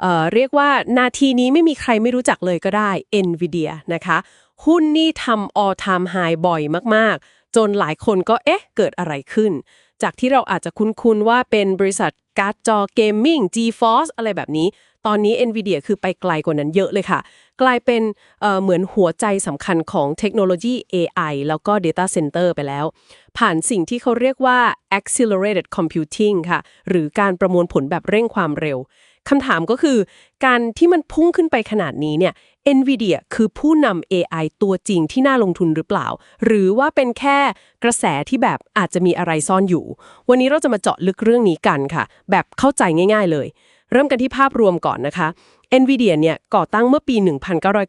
เเรียกว่านาทีนี้ไม่มีใครไม่รู้จักเลยก็ได้ NVIDIA นะคะ หุ้นนี่ทำ all time high บ่อยมาก ๆ จนหลายคนก็เอ๊ะ เกิดอะไรขึ้น จากที่เราอาจจะคุ้น ๆ ว่าเป็นบริษัทการ์ดจอเกมมิ่ง GeForce อะไรแบบนี้ ตอนนี้ NVIDIA คือไปไกลกว่านั้นเยอะเลยค่ะ กลายเป็นเเหมือนหัวใจสำคัญของเทคโนโลยี AI แล้วก็ Data Center ไปแล้ว ผ่านสิ่งที่เขาเรียกว่า accelerated computing ค่ะ หรือการประมวลผลแบบเร่งความเร็ว คำถามก็คือ การที่มันพุ่งขึ้นไปขนาดนี้เนี่ย NVIDIA คือผู้นำ AI ตัวจริงที่น่าลงทุนหรือเปล่า หรือว่าเป็นแค่กระแสที่แบบอาจจะมีอะไรซ่อนอยู่ วันนี้เราจะมาเจาะลึกเรื่องนี้กันค่ะ แบบเข้าใจง่าย ๆเลย เริ่มกันที่ภาพรวมก่อนนะคะ NVIDIA เนี่ยก่อตั้งเมื่อปี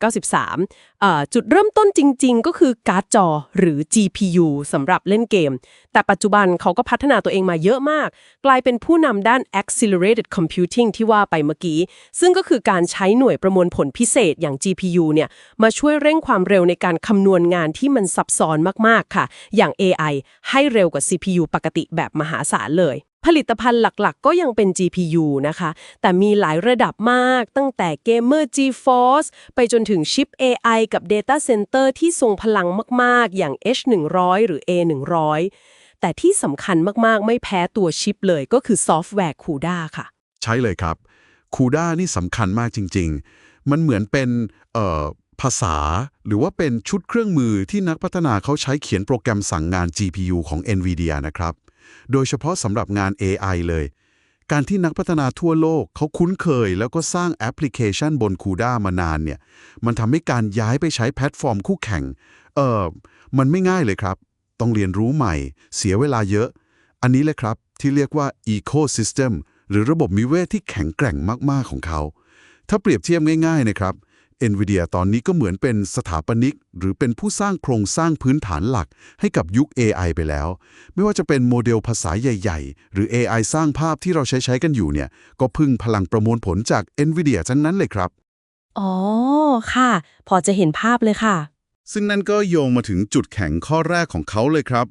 1993 จุดเริ่มต้นจริง ๆ ก็คือการ์ดจอหรือ GPU สำหรับเล่นเกม แต่ปัจจุบันเขาก็พัฒนาตัวเองมาเยอะมาก กลายเป็นผู้นำด้าน accelerated computing ที่ว่าไปเมื่อกี้ ซึ่งก็คือการใช้หน่วยประมวลผลพิเศษอย่าง GPU เนี่ยมาช่วยเร่งความเร็วในการคำนวณงานที่มันซับซ้อนมาก ๆ ค่ะ อย่าง AI ให้เร็วกว่า CPU ปกติแบบมหาศาลเลย ผลิตภัณฑ์หลักๆ ก็ยังเป็น GPU นะคะ แต่มีหลายระดับมากตั้งแต่เกมเมอร์ GeForce ไปจนถึงชิป AI กับ Data Center ที่ทรงพลังมากๆ อย่าง H100 หรือ A100 แต่ที่สำคัญมากๆ ไม่แพ้ตัวชิปเลยก็คือซอฟต์แวร์ CUDA ค่ะ ใช่เลยครับคูด้านี่สำคัญมากจริง ๆ มันเหมือนเป็นภาษาหรือว่าเป็นชุดเครื่องมือที่นักพัฒนาเขาใช้เขียนโปรแกรมสั่งงาน GPU ของ NVIDIA นะครับ โดยเฉพาะสำหรับงาน AI เลย การที่นักพัฒนาทั่วโลกเขาคุ้นเคย แล้วก็สร้างแอปพลิเคชันบน CUDA มานานเนี่ย มันทำให้การย้ายไปใช้แพลตฟอร์มคู่แข่ง เออมันไม่ง่ายเลยครับ ต้องเรียนรู้ใหม่ เสียเวลาเยอะ อันนี้เลยครับที่เรียกว่า Ecosystem หรือระบบนิเวศที่แข็งแกร่งมาก ๆ ของเขา ถ้าเปรียบเทียบง่าย ๆ นะครับ NVIDIA ตอนนี้ก็เหมือนเป็นสถาปนิก หรือเป็นผู้สร้างโครงสร้างพื้นฐานหลักให้กับยุค AI ไปแล้ว ไม่ว่าจะเป็นโมเดลภาษาใหญ่ ๆ หรือ AI สร้างภาพที่เราใช้ใช้กันอยู่เนี่ยก็พึ่งพลังประมวลผลจาก NVIDIA ทั้งนั้นเลยครับ อ๋อ ค่ะ พอจะเห็นภาพเลยค่ะ ซึ่งนั่นก็โยงมาถึงจุดแข็งข้อแรกของเขาเลยครับ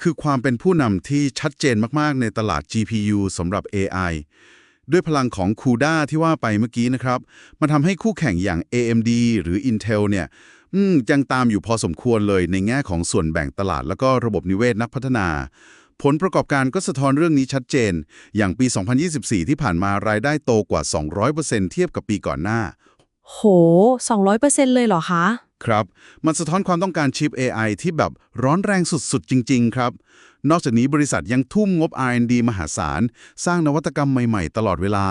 คือความเป็นผู้นำที่ชัดเจนมากๆในตลาด GPU สำหรับ AI ด้วยพลังของ CUDA ที่ว่าไปเมื่อกี้นะครับ มันทำให้คู่แข่งอย่าง AMD หรือ Intel เนี่ยยังตามอยู่พอสมควรเลยในแง่ของส่วนแบ่งตลาด แล้วก็ระบบนิเวศนักพัฒนา ผลประกอบการก็สะท้อนเรื่องนี้ชัดเจน อย่างปี 2024 ที่ผ่านมารายได้โตกว่า 200%เทียบกับปีก่อนหน้า โห 200%เลยเหรอคะ ครับ มันสะท้อนความต้องการชิป AI ที่แบบร้อนแรงสุดๆ จริง ๆ ครับ นอกจากนี้บริษัทยังทุ่มงบ R&D มหาศาล สร้างนวัตกรรมใหม่ ๆ ตลอดเวลา